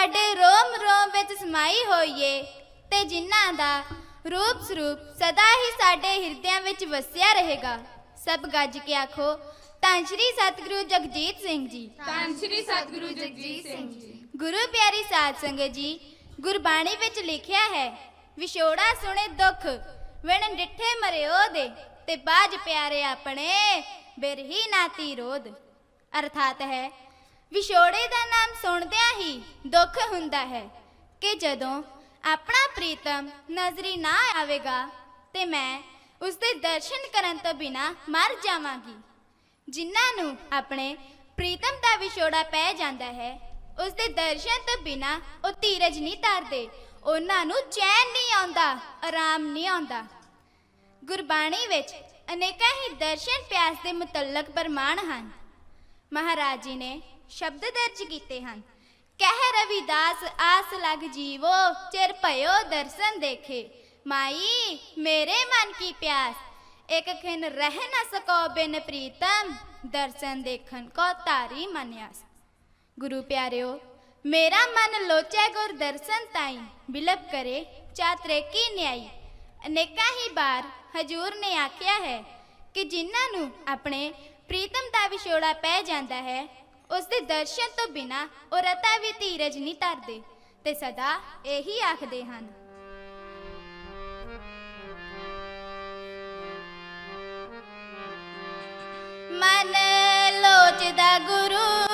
ਸਾਡੇ ਰੋਮ ਰੋਮ ਵਿੱਚ ਸਮਾਈ ਹੋਈ ਏ ਤੇ ਜਿਨ੍ਹਾਂ ਦਾ ਰੂਪ ਸਰੂਪ ਸਦਾ ਹੀ ਸਾਡੇ ਹਿਰਦਿਆਂ ਵਿੱਚ ਵਸਿਆ ਰਹੇਗਾ। ਸਭ ਗੱਜ ਕੇ ਆਖੋ ਧੰਨ ਸ਼੍ਰੀ ਸਤਿਗੁਰੂ ਜਗਜੀਤ ਸਿੰਘ ਜੀ। ਤਾਂ ਸ਼੍ਰੀ ਸਤਿਗੁਰੂ ਜਗਜੀਤ ਸਿੰਘ ਜੀ। ਗੁਰੂ ਪਿਆਰੀ ਸਾਧ ਸੰਗਤ ਜੀ ਗੁਰਬਾਣੀ ਵਿੱਚ ਲਿਖਿਆ ਹੈ ਵਿਛੋੜਾ ਸੁਣੇ ਦੁੱਖ ਵਿਣ ਡਿੱਠੇ ਮਰਿਓ ਦੇ ਤੇ ਬਾਜ ਪਿਆਰੇ ਆਪਣੇ ਬਿਰਹੀ ਨਾਤੀ ਰੋਦ। ਅਰਥਾਤ ਹੈ ਵਿਛੋੜੇ ਦਾ ਨਾਮ ਸੁਣਦਿਆਂ ਹੀ ਦੁੱਖ ਹੁੰਦਾ ਹੈ ਕਿ ਜਦੋਂ ਆਪਣਾ ਪ੍ਰੀਤਮ ਨਜ਼ਰੀ ਨਾ ਆਵੇਗਾ ਤੇ ਮੈਂ ਉਸ ਦੇ ਦਰਸ਼ਨ ਕਰਨ ਤੋਂ ਬਿਨਾ ਮਰ ਜਾਵਾਂਗੀ। ਜਿਨ੍ਹਾਂ ਨੂੰ ਆਪਣੇ ਪ੍ਰੀਤਮ ਦਾ ਵਿਛੋੜਾ ਪੈ ਜਾਂਦਾ ਹੈ ਉਸ ਦੇ ਦਰਸ਼ਨ ਤੋਂ ਬਿਨਾ ਉਹ ਧੀਰਜ ਨਹੀਂ ਧਾਰਦੇ, ਉਹਨਾਂ ਨੂੰ ਚੈਨ ਨਹੀਂ ਆਉਂਦਾ, ਆਰਾਮ ਨਹੀਂ ਆਉਂਦਾ। ਗੁਰਬਾਣੀ ਵਿੱਚ ਅਨੇਕਾਂ ਹੀ ਦਰਸ਼ਨ ਪਿਆਸ ਦੇ ਮੁਤਲਕ ਪ੍ਰਮਾਣ ਹਨ। ਮਹਾਰਾਜ ਜੀ ਨੇ ਸ਼ਬਦ ਦਰਜ ਕੀਤੇ ਹਨ। ਕਹਿ ਰਵਿਦਾਸ, ਆਸ ਲਗ ਜੀਵੋ, ਚਿਰ ਭਇਓ ਦਰਸ਼ਨ ਦੇਖੇ। ਮਾਈ, ਮੇਰੇ ਮਨ ਕੀ ਪਿਆਸ, ਇੱਕ ਖਿਨ ਰਹਿ ਨਾ ਸਕੋ ਬਿਨ ਪ੍ਰੀਤਮ, ਦਰਸ਼ਨ ਦੇਖਣ ਕੋ ਤਾਰੀ ਮਨਿਆਸ। ਗੁਰੂ ਪਿਆਰਿਓ, ਮੇਰਾ ਮਨ ਲੋਚੈ ਗੁਰ ਦਰਸ਼ਨ ਤਾਈ, ਬਿਲਪ ਕਰੇ, ਚਾਤਰੇ ਕੀ ਨਿਆਈ। ਅਨੇਕਾਂ ਹੀ ਬਾਰ ਹਜੂਰ ਨੇ ਆਖਿਆ ਹੈ ਕਿ ਜਿਨ੍ਹਾਂ ਨੂੰ ਆਪਣੇ ਪ੍ਰੀਤਮ ਦਾ ਵਿਛੋੜਾ ਪੈ ਜਾਂਦਾ ਹੈ ਉਸ ਦੇ ਦਰਸ਼ਨ ਤੋਂ ਬਿਨਾ ਉਹ ਰਤਾ ਵੀ ਧੀਰਜ ਨਹੀਂ ਧਰਦੇ ਤੇ ਸਦਾ ਇਹੀ ਆਖਦੇ ਹਨ। ਮਨ ਲੋਚਦਾ ਗੁਰੂ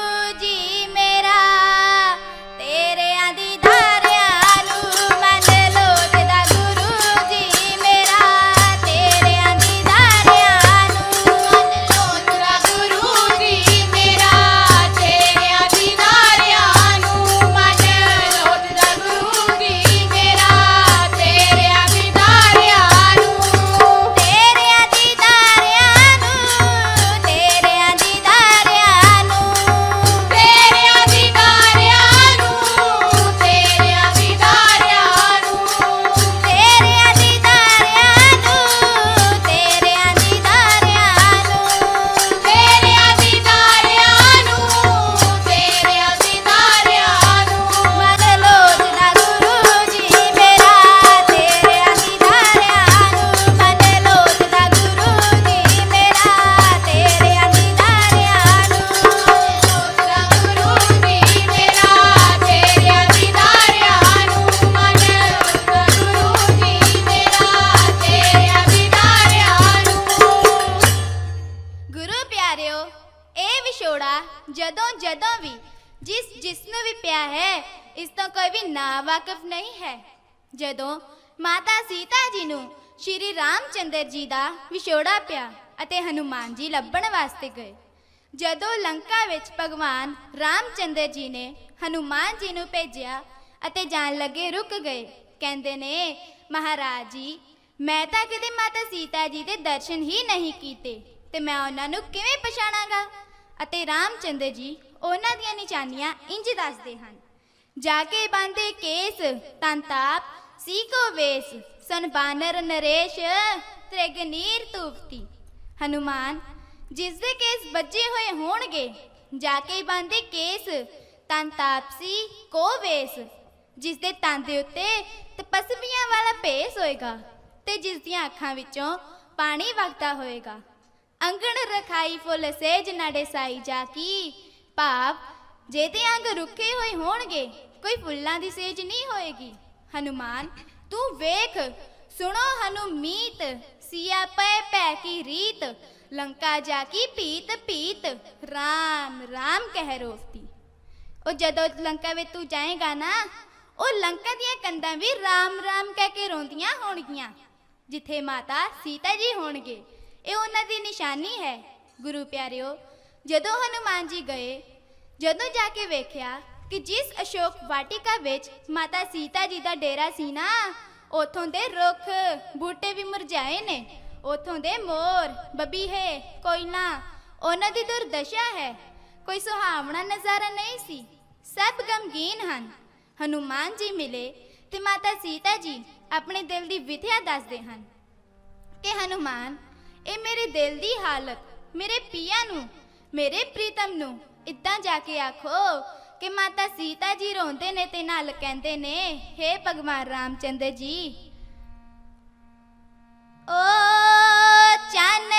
ਜੀ ਦਾ ਵਿਛੋੜਾ ਪਿਆ ਅਤੇ ਹਨੂਮਾਨ ਜੀ ਲੱਭਣ ਵਾਸਤੇ ਗਏ। ਜਦੋਂ ਲੰਕਾ ਵਿੱਚ ਭਗਵਾਨ ਰਾਮਚੰਦਰ ਜੀ ਨੇ ਹਨੂਮਾਨ ਜੀ ਨੂੰ ਭੇਜਿਆ ਅਤੇ ਜਾਣ ਲੱਗੇ ਰੁਕ ਗਏ, ਕਹਿੰਦੇ ਨੇ, ਮਹਾਰਾਜ ਜੀ, ਮੈਂ ਤਾਂ ਕਦੇ ਮਾਤਾ ਸੀਤਾ ਜੀ ਦੇ ਦਰਸ਼ਨ ਹੀ ਨਹੀਂ ਕੀਤੇ ਤੇ ਮੈਂ ਉਹਨਾਂ ਨੂੰ ਕਿਵੇਂ ਪਛਾਣਾਂਗਾ? ਅਤੇ ਰਾਮਚੰਦਰ ਜੀ ਉਹਨਾਂ ਦੀਆਂ ਨਿਸ਼ਾਨੀਆਂ ਇੰਜ ਦੱਸਦੇ ਹਨ, ਜਾ ਕੇ ਬਾਂਦੇ ਕੇਸ ਤੰਤਾਪ ਸੀ ਵੇਸ, ਸਨ ਬਾਨਰ ਨਰੇਸ਼ ਤ੍ਰਿਗਨੀਰ ਤੂਫਤੀ। ਹਨੂਮਾਨ, ਜਿਸ ਦੇ ਕੇਸ ਬੱਜੇ ਹੋਏ ਹੋਣਗੇ, ਜਾ ਕੇ ਬਾਂਦੇ ਕੇਸ, ਤਨ ਤਾਪਸੀ ਕੋ ਵੇਸ। ਜਿਸ ਦੇ ਤਨ ਦੇ ਉੱਤੇ ਤਪਸਵੀਆਂ ਵਾਲਾ ਭੇਸ ਹੋਏਗਾ ਤੇ ਜਿਸ ਦੀਆਂ ਅੱਖਾਂ ਵਿੱਚੋਂ ਪਾਣੀ ਵਗਦਾ ਹੋਏਗਾ। ਅੰਗਣ ਰਖਾਈ ਫੁੱਲ ਸੇਜ ਨੜੇ ਸਾਈ ਜਾ ਕੀ ਭਾਵ, ਜਿਹਦੇ ਅੰਗ ਰੁੱਖੇ ਹੋਏ ਹੋਣਗੇ, ਕੋਈ ਫੁੱਲਾਂ ਦੀ ਸੇਜ ਨਹੀਂ ਹੋਏਗੀ। ਹਨੂਮਾਨ, ਤੂੰ ਵੇਖ, ਸੁਣੋ ਹਨੂਮੀਤ ਸੀਆ ਪੈ ਪੈ ਕੀ ਰੀਤ, ਲੰਕਾ ਜਾ ਕੀ ਪੀਤ ਪੀਤ ਰਾਮ ਰਾਮ ਕਹਿ ਰੋਫਤੀ ਉਹ ਜਦੋਂ ਲੰਕਾ ਵਿੱਚ ਤੂੰ ਜਾਏਗਾ ਨਾ, ਉਹ ਲੰਕਾ ਦੀਆਂ ਕੰਧਾਂ ਵੀ ਰਾਮ ਰਾਮ ਕਹਿ ਕੇ ਰੋਂਦੀਆਂ ਹੋਣਗੀਆਂ। ਜਿੱਥੇ ਮਾਤਾ ਸੀਤਾ ਜੀ ਹੋਣਗੇ, ਇਹ ਉਹਨਾਂ ਦੀ ਨਿਸ਼ਾਨੀ ਹੈ। ਗੁਰੂ ਪਿਆਰਿਓ, ਜਦੋਂ ਹਨੂਮਾਨ ਜੀ ਗਏ, ਜਦੋਂ ਜਾ ਕੇ ਵੇਖਿਆ ਕਿ ਜਿਸ ਅਸ਼ੋਕ ਵਾਟਿਕਾ ਵਿੱਚ ਮਾਤਾ ਸੀਤਾ ਜੀ ਦਾ ਡੇਰਾ ਸੀ ਨਾ ਉਥੋਂ ਦੇ ਰੁੱਖ, ਬੂਟੇ ਵੀ ਮੁਰਝਾਏ ਨੇ। ਉਥੋਂ ਦੇ ਮੋਰ, ਬਬੀਹੇ ਕੋਇਲਾ ਉਹਨਾਂ ਦੀ ਦੁਰਦਸ਼ਾ ਹੈ। ਕੋਈ ਸੁਹਾਵਣਾ ਨਜ਼ਾਰਾ ਨਹੀਂ ਸੀ। ਸਭ ਗਮਗੀਨ ਹਨ। ਹਨੂਮਾਨ ਜੀ ਮਿਲੇ ਤੇ ਮਾਤਾ ਸੀਤਾ ਜੀ ਆਪਣੇ ਦਿਲ ਦੀ ਵਿਥਿਆ ਦੱਸਦੇ ਹਨ ਕਿ, ਹਨੂਮਾਨ, ਇਹ ਮੇਰੇ ਦਿਲ ਦੀ ਹਾਲਤ, ਮੇਰੇ ਪੀਆ ਨੂੰ, ਮੇਰੇ ਪ੍ਰੀਤਮ ਨੂੰ, ਇਦਾਂ ਜਾ ਕੇ ਆਖੋ ਕਿ ਮਾਤਾ ਸੀਤਾ ਜੀ ਰੋਂਦੇ ਨੇ ਤੇ ਨਾਲ ਕਹਿੰਦੇ ਨੇ हे ਭਗਵਾਨ ਰਾਮਚੰਦਰ ਜੀ। ਓ ਚੰਨ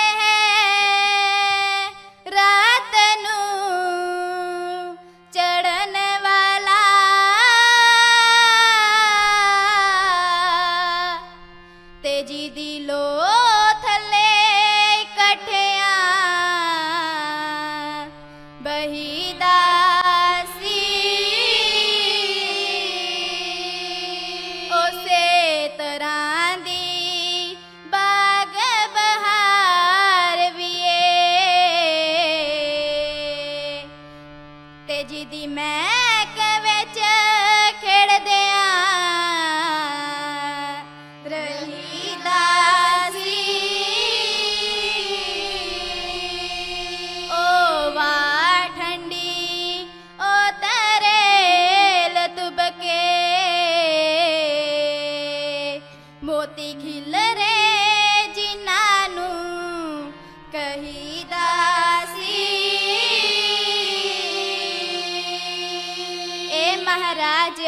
ਰਾਜ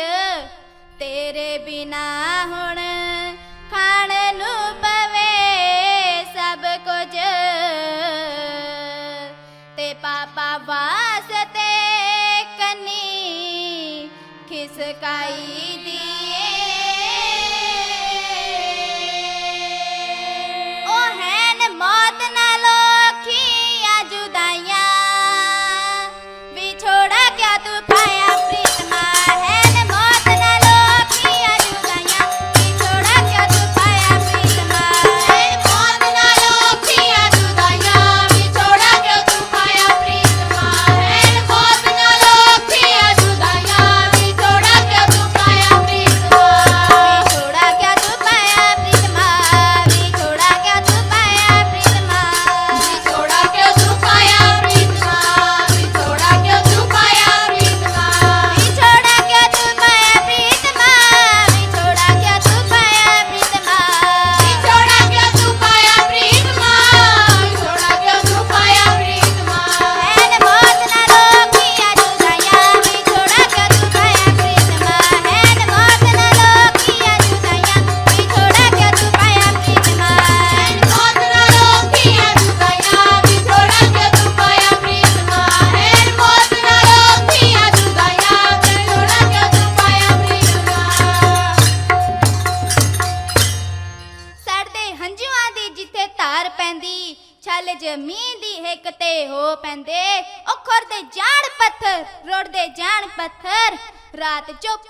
ਤੇਰੇ ਬਿਨਾ ਹੁਣ ਖਾਣ ਨੂੰ ਪਵੇ ਸਭ ਕੁਝ। ਤੇ ਪਾਪਾ ਵਾਸਤੇ ਕਨੀ ਖਿਸਕਾਈ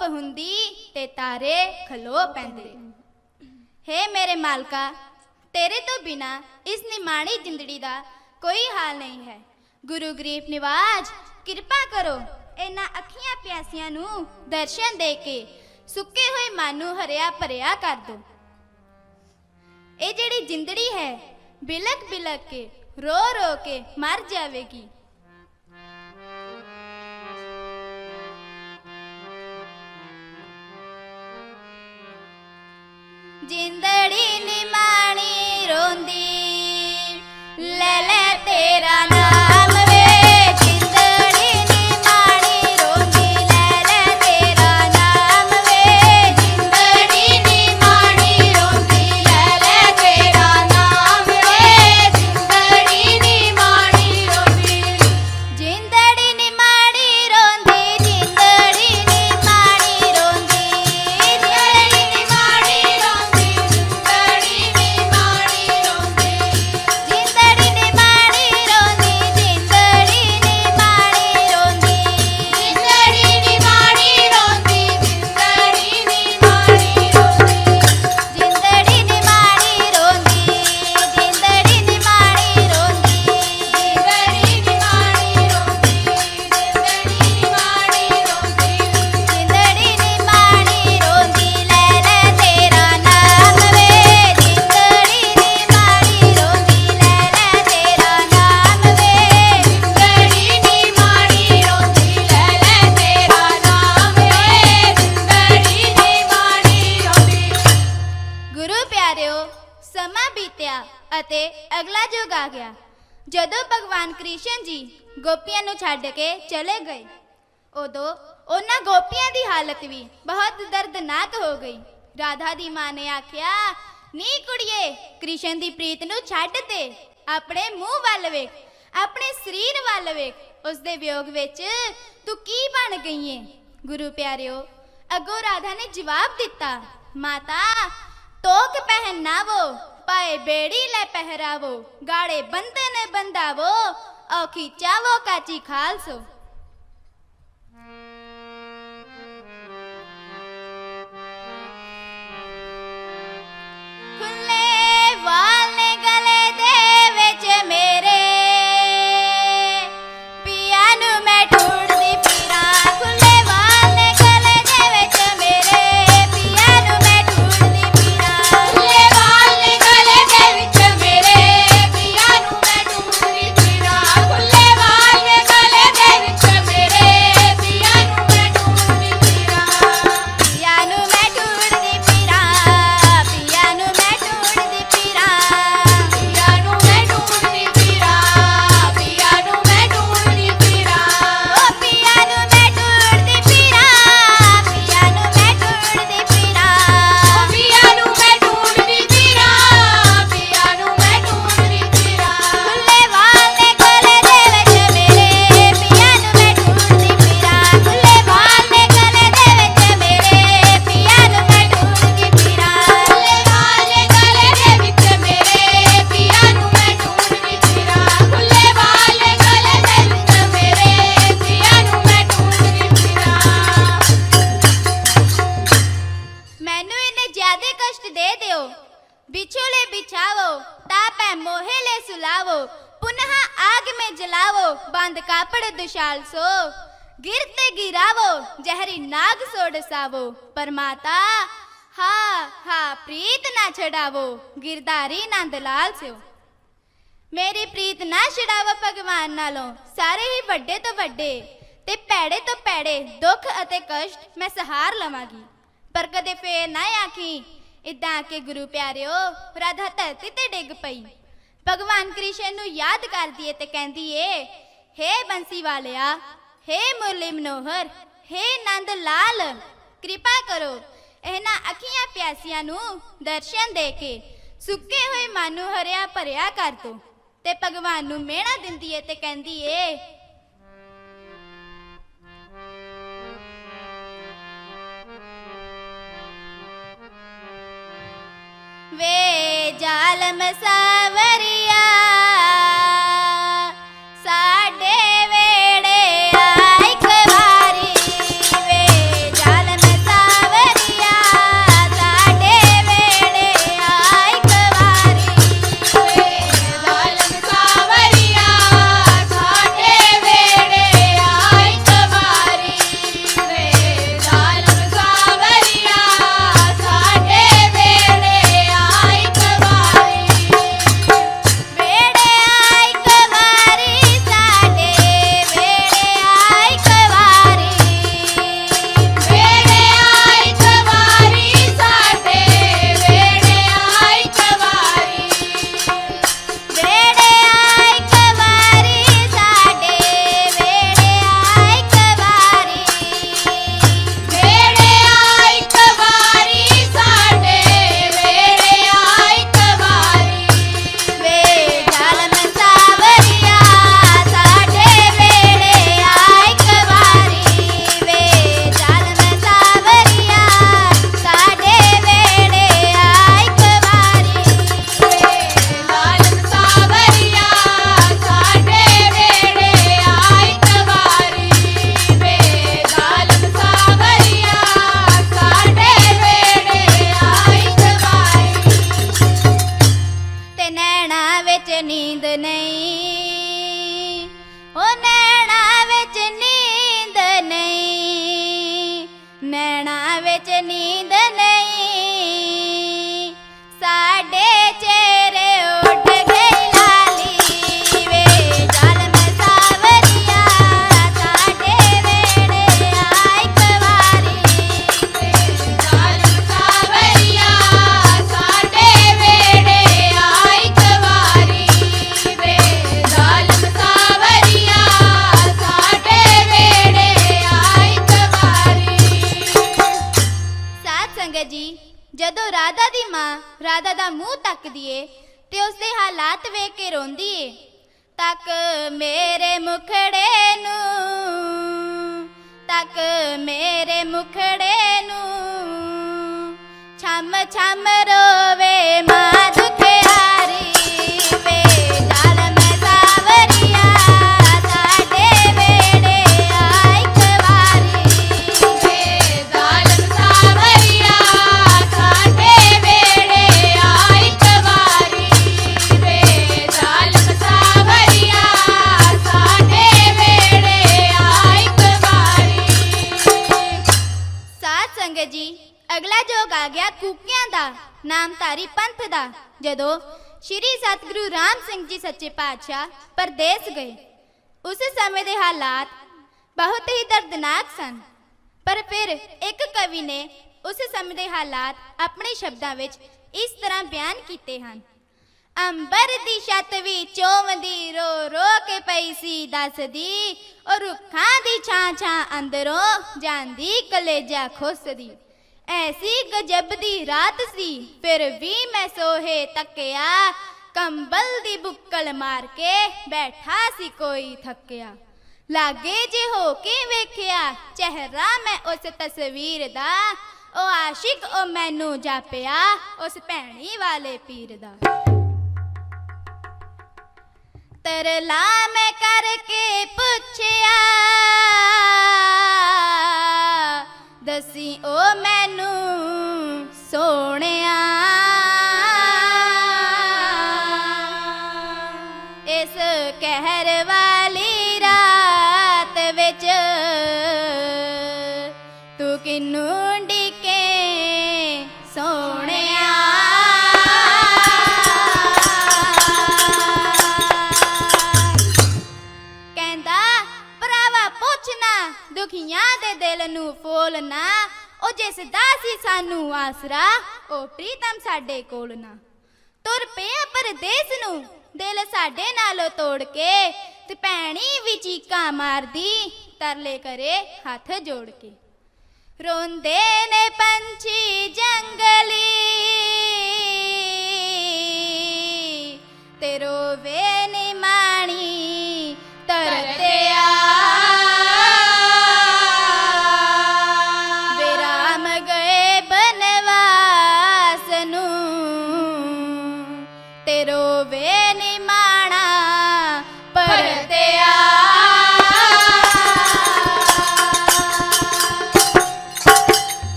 ਧੁੱਪ ਹੁੰਦੀ ਤੇ ਤਾਰੇ ਖਲੋ ਪੈਂਦੇ। ਹੇ ਮੇਰੇ ਮਾਲਕਾ, ਤੇਰੇ ਤੋਂ ਬਿਨਾ ਇਸ ਨਿਮਾਣੀ ਜਿੰਦੜੀ ਦਾ ਕੋਈ ਹਾਲ ਨਹੀਂ ਹੈ। ਗੁਰੂ ਗਰੀਬ ਨਿਵਾਜ, ਕਿਰਪਾ ਕਰੋ ਇਹਨਾਂ ਅੱਖੀਆਂ ਪਿਆਸੀਆਂ ਨੂੰ ਦਰਸ਼ਨ ਦੇ ਕੇ ਸੁੱਕੇ ਹੋਏ ਮਨ ਨੂੰ ਹਰਿਆ ਭਰਿਆ ਕਰ ਦੋ। ਇਹ ਜਿਹੜੀ ਜਿੰਦੜੀ ਹੈ ਬਿਲਕ ਬਿਲਕ ਕੇ ਰੋ ਰੋ ਕੇ ਮਰ ਜਾਵੇਗੀ। ¡Gendarín! ਅਤੇ ਅਗਲਾ ਯੁੱਗ ਆ ਗਿਆ। ਜਦੋਂ ਭਗਵਾਨ ਕ੍ਰਿਸ਼ਨ ਜੀ ਗੋਪੀਆਂ ਨੂੰ ਛੱਡ ਕੇ ਚਲੇ ਗਏ, ਉਦੋਂ ਉਹਨਾਂ ਗੋਪੀਆਂ ਦੀ ਹਾਲਤ ਵੀ ਬਹੁਤ ਦਰਦਨਾਕ ਹੋ ਗਈ। ਰਾਧਾ ਦੀ ਮਾਂ ਨੇ ਆਖਿਆ, ਨੀ ਕੁੜੀਏ, ਕ੍ਰਿਸ਼ਨ ਦੀ ਪ੍ਰੀਤ ਨੂੰ ਛੱਡ ਤੇ ਆਪਣੇ ਮੂੰਹ ਵੱਲ ਵੇਖ, ਆਪਣੇ ਸਰੀਰ ਵੱਲ ਵੇਖ। ਉਸ ਦੇ ਵਿਯੋਗ ਵਿੱਚ ਤੂੰ ਕੀ ਬਣ ਗਈ ਏ? ਗੁਰੂ ਪਿਆਰਿਓ, ਅੱਗੋਂ ਰਾਧਾ ਨੇ ਜਵਾਬ ਦਿੱਤਾ, ਮਾਤਾ, ਤੋਕ ਪਹਿਨ ਨਾ ਵੋ ਲੈ ਪਹਿਰਾਵੋ ਗਾੜੇ ਬੰਦੇ ਨੇ ਬੰਦਾਵੋ ਔਖੀ ਚਾਵੋ ਕਾਚੀ ਖਾਲਸੋ। ਖੁੱਲੇ गिरते गिरावो जहरी नाग सो डसावो पर माता हा हा प्रीत ना छड़ावो गिरधारी नंद लाल सियो ਮੇਰੀ ਪ੍ਰੀਤ ਨਾ ਛਡਾਵਾ ਭਗਵਾਨ ਨਾਲੋਂ ਸਾਰੇ ਹੀ ਵੱਡੇ ਤੋਂ ਵੱਡੇ ਤੇ ਭੈੜੇ ਤੋਂ ਭੈੜੇ ਦੁੱਖ ਅਤੇ ਕਸ਼ਟ ਮੈਂ ਸਹਾਰ ਲਵਾਂਗੀ ਪਰ ਕਦੇ ਫੇਰ ਨਾ ਆਖੀ ਇਦਾਂ ਕਿ ਗੁਰੂ ਪਿਆਰਿਓ ਰਾਧਾ ਧਰਤੀ ਤੇ ਡਿੱਗ ਪਈ ਭਗਵਾਨ ਕ੍ਰਿਸ਼ਨ ਨੂੰ ਯਾਦ ਕਰਦੀ ਏ ਤੇ ਕਹਿੰਦੀ ਏ ਹੇ ਬੰਸੀ ਵਾਲਿਆ ਹੇ ਮੁਰਲੀ ਮਨੋਹਰ, ਹੇ ਨੰਦ ਲਾਲ, ਕਿਰਪਾ ਕਰੋ ਇਹਨਾਂ ਅੱਖੀਆਂ ਪਿਆਸੀਆਂ ਨੂੰ ਦਰਸ਼ਨ ਦੇ ਕੇ ਸੁੱਕੇ ਹੋਏ ਮਨ ਨੂੰ ਹਰਿਆ ਭਰਿਆ ਕਰ ਦੋ ਤੇ ਭਗਵਾਨ ਨੂੰ ਮਿਹਣਾ ਦਿੰਦੀ ਏ ਤੇ ਕਹਿੰਦੀ ਏ, ਵੇ ਜਾਲਮ ਸਾਵਰੀਆ ਤੱਕਦੀ ਏ ਤੇ ਉਸ ਦੇ ਹਾਲਾਤ ਵੇਖ ਕੇ ਰੋਂਦੀ ਏ ਤੱਕ ਮੇਰੇ ਮੁਖੜੇ ਨੂੰ, ਤੱਕ ਮੇਰੇ ਮੁਖੜੇ ਨੂੰ ਛਮ ਛਮ ਰੋਵੇ ਮਾਂ। ਨਾਮਧਾਰੀ ਪੰਥ ਦਾ। ਜਦੋਂ ਸ਼੍ਰੀ ਸਤਿਗੁਰੂ ਰਾਮ ਸਿੰਘ ਜੀ ਸੱਚੇ ਪਾਤਸ਼ਾਹ ਪਰਦੇਸ ਗਏ, ਉਸ ਸਮੇਂ ਦੇ ਹਾਲਾਤ ਬਹੁਤ ਹੀ ਦਰਦਨਾਕ ਸਨ। ਪਰ ਫਿਰ ਇੱਕ ਕਵੀ ਨੇ ਉਸ ਸਮੇਂ ਦੇ ਹਾਲਾਤ ਆਪਣੇ ਸ਼ਬਦਾਂ ਵਿੱਚ ਇਸ ਤਰ੍ਹਾਂ ਬਿਆਨ ਕੀਤੇ ਹਨ। ਅੰਬਰ ਦੀ ਛੱਤ ਵੀ ਚੋਵਦੀ ਰੋ ਰੋ ਕੇ ਪਈ ਸੀ ਦੱਸਦੀ ਔਰ ਰੁੱਖਾਂ ਦੀ ਛਾਂ ਛਾਂ ਅੰਦਰੋਂ ਜਾਂਦੀ, ਕਲੇਜਾ ਖੁੱਸਦੀ। ਐਸੀ ਗਜਬ ਦੀ ਰਾਤ ਸੀ, ਫਿਰ ਵੀ ਮੈਂ ਸੋਹੇ ਤੱਕਿਆ। ਕੰਬਲ ਦੀ ਬੁੱਕਲ ਮਾਰ ਕੇ ਬੈਠਾ ਸੀ ਕੋਈ ਥੱਕਿਆ। ਲਾਗੇ ਜੇ ਹੋ ਕੇ ਵੇਖਿਆ, ਚਿਹਰਾ ਮੈਂ ਉਸ ਤਸਵੀਰ ਦਾ। ਉਹ ਆਸ਼ਿਕ ਉਹ ਮੈਨੂੰ ਜਾਪਿਆ, ਉਸ ਭੈਣੀ ਵਾਲੇ ਪੀਰ ਦਾ। ਤਰਲਾ ਮੈਂ ਕਰਕੇ ਪੁੱਛਿਆ ਦਸੀ ਉਹ ਮੈਨੂੰ ਸੋਹਣਿਆ। ਉਹ ਜਿਸ ਦਾ ਸੀ ਸਾਨੂੰ ਆਸਰਾ, ਉਹ ਪ੍ਰੀਤਮ ਸਾਡੇ ਕੋਲ ਨਾ। ਤੁਰ ਪਿਆ ਪਰਦੇਸ ਨੂੰ, ਦਿਲ ਸਾਡੇ ਨਾਲੋਂ ਤੋੜ ਕੇ, ਤੇ ਭੈਣੀ ਵੀ ਚੀਕਾਂ ਮਾਰਦੀ, ਤਰਲੇ ਕਰੇ ਹੱਥ ਜੋੜ ਕੇ। ਰੋਂਦੇ ਨੇ ਪੰਛੀ ਜੰਗਲੀ, ਤੇ ਰੋਵੇ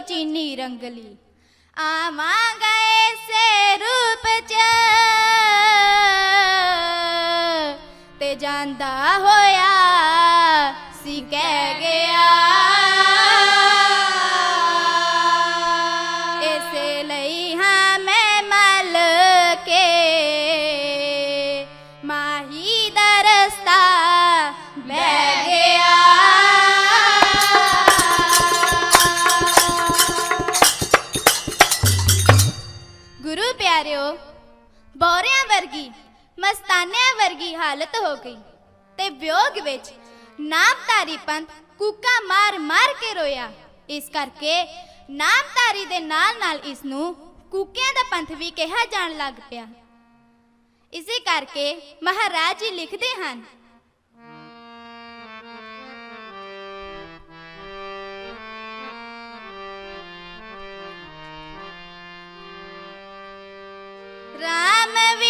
ਚੀਨੀ ਰੰਗਲੀ ਆਵਾਂਗਾ ਸੇ ਰੂਪ ਚ। ਤੇ ਜਾਂਦਾ ਹੋਇਆ ਸੀ ਕਹਿ ਗਿਆ। ਇਸੇ ਲਈ ਹਾਂ ਮੈਂ ਮਲ ਕੇ। ਮਾਹੀ ਵਰਗੀ ਹਾਲਤ ਹੋ ਗਈ ਤੇ ਵਿਯੋਗ ਵਿੱਚ ਨਾਮਧਾਰੀ ਪੰਥ ਕੂਕਾ ਮਾਰ ਮਾਰ ਕੇ ਰੋਇਆ। ਇਸ ਕਰਕੇ ਨਾਮਧਾਰੀ ਦੇ ਨਾਲ ਨਾਲ ਇਸ ਨੂੰ ਕੂਕਿਆਂ ਦਾ ਪੰਥ ਵੀ ਕਿਹਾ ਜਾਣ ਲੱਗ ਪਿਆ। ਇਸੇ ਕਰਕੇ ਮਹਾਰਾਜ ਜੀ ਲਿਖਦੇ ਹਨ, ਰਾਮ ਵੀ